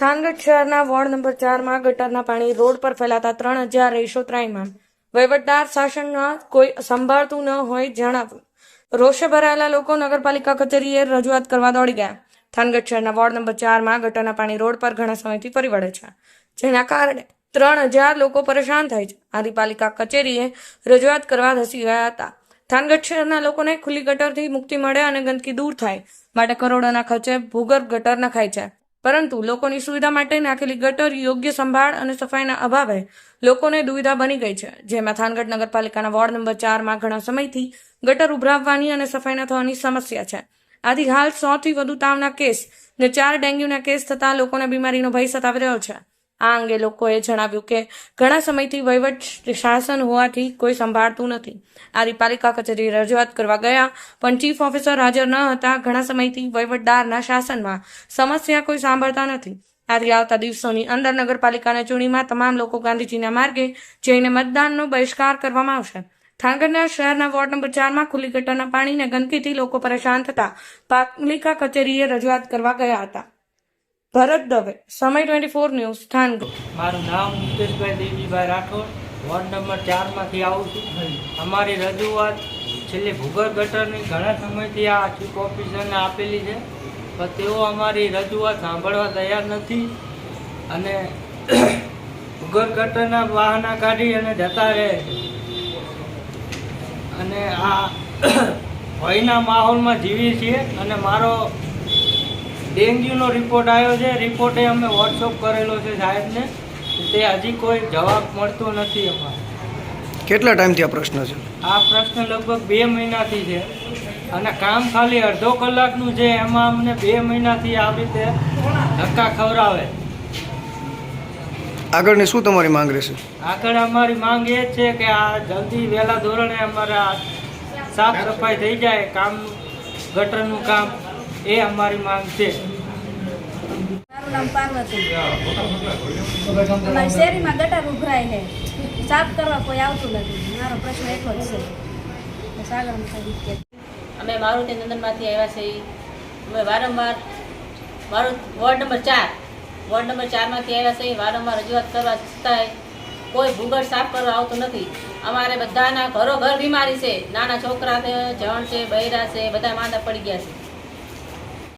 થાનગઢ શહેરના ward number ચારમાં ગટરના પાણી રોડ પર ફેલાતા ત્રણ હજાર રેશો ત્રાઈમામ વહીવટદાર શાસનમાં કોઈ સંભાળતું ન હોય જણાવ્યું. રોષે ભરાયેલા લોકો નગરપાલિકા કચેરીએ રજૂઆત કરવા દોડી ગયા. થાનગઢ શહેરના વોર્ડ નંબર ચારમાં ગટરના પાણી રોડ પર ઘણા સમયથી ફરી વળે છે. જેના કારણે ત્રણ હજાર લોકો પરેશાન થાય છે. પાલિકા કચેરીએ રજૂઆત કરવા ધસી ગયા હતા. થાનગઢ શહેરના લોકોને ખુલ્લી ગટરથી મુક્તિ મળે અને ગંદકી દૂર થાય. માટે કરોડોના ખર્ચે ભૂગર્ભ ગટર નખાય છે. પરંતુ લોકોની સુવિધા માટે નાખેલી ગટર યોગ્ય સંભાળ અને સફાઈના અભાવે લોકોને દુવિધા બની ગઈ છે. જેમાં થાનગઢ નગરપાલિકાના વોર્ડ નંબર ચારમાં ઘણા સમયથી ગટર ઉભરાવવાની અને સફાઈના થવાની સમસ્યા છે. આથી હાલ સો થી વધુ તાવના કેસ ને ચાર ડેન્ગ્યુના કેસ થતા લોકોને બીમારીનો ભય સતાવી રહ્યો છે. આ અંગે લોકોએ જણાવ્યું કે ઘણા સમયથી વહીવટ શાસન હોવાથી કોઈ સંભાળતું નથી. આદિ પાલિકા કચેરી રજૂઆત કરવા ગયા, પણ ચીફ ઓફિસર હાજર ન હતા. ઘણા સમયથી વહીવટદારના શાસનમાં સમસ્યા કોઈ સાંભળતા નથી. આથી આવતા દિવસોની અંદર નગરપાલિકાના ચૂંટણીમાં તમામ લોકો ગાંધીજીના માર્ગે જઈને મતદાનનો બહિષ્કાર કરવામાં આવશે. થાનગઢના શહેરના વોર્ડ નંબર ચારમાં ખુલ્લી ગટરના પાણીને ગંદકીથી લોકો પરેશાન થતા પાલિકા કચેરીએ રજૂઆત કરવા ગયા હતા. ભરત દવે, સમય ટ્વેન્ટી ફોર ન્યૂઝ થાનગઢ. મારું નામ મુકેશભાઈ દેવીભાઈ રાઠોડ, વોર્ડ નંબર ચારમાંથી આવું છું. અમારી રજૂઆત છેલ્લી ભૂગર્ભ ગટરની ઘણા સમયથી આ ચીફ ઓફિસરને આપેલી છે, પણ તેઓ અમારી રજૂઆત સાંભળવા તૈયાર નથી અને ભૂગર્ભ ગટરના વાહના કાઢી અને જતા રહે અને આ ભયના માહોલમાં જીવીએ છીએ અને મારો ડેન્ગ્યુનો રિપોર્ટ આવ્યો છે. રિપોર્ટે અમે વોટ્સઅપ કરેલો છે સાહેબને. તે હજી કોઈ જવાબ મળતો નથી અમારે. કેટલા ટાઈમથી આ પ્રશ્ન છે? આ પ્રશ્ન લગભગ બે મહિનાથી છે. અને કામ ખાલી અડધો કલાકનું છે. એમાં અમને બે મહિનાથી આવી રીતે ધક્કા ખવડાવે. આગળની શું તમારી માંગ રહેશે? આગળ અમારી માંગ એ છે કે આ જલ્દી વહેલા ધોરણે અમારા સાફ સફાઈ થઈ જાય કામ ગટરનું કામ. એ અમારી માંગ છે. મારું નામ પાર્વતી. અમારી શેરીમાં ગટર ઉભરાય છે. સાફ કરવા કોઈ આવતું નથી. મારો પ્રશ્ન એટલો જ છે. અમે મારુતિ નંદનમાંથી આવ્યા છીએ. અમે વારંવાર મારુ વોર્ડ નંબર ચાર વોર્ડ નંબર ચારમાંથી આવ્યા છે વારંવાર રજૂઆત કરવા છતાંય કોઈ ભૂગળ સાફ કરવા આવતું નથી. અમારે બધાના ઘરો ઘર બીમારી છે. નાના છોકરા છે જણ છે બૈરા છે બધા માંદા પડી ગયા છે.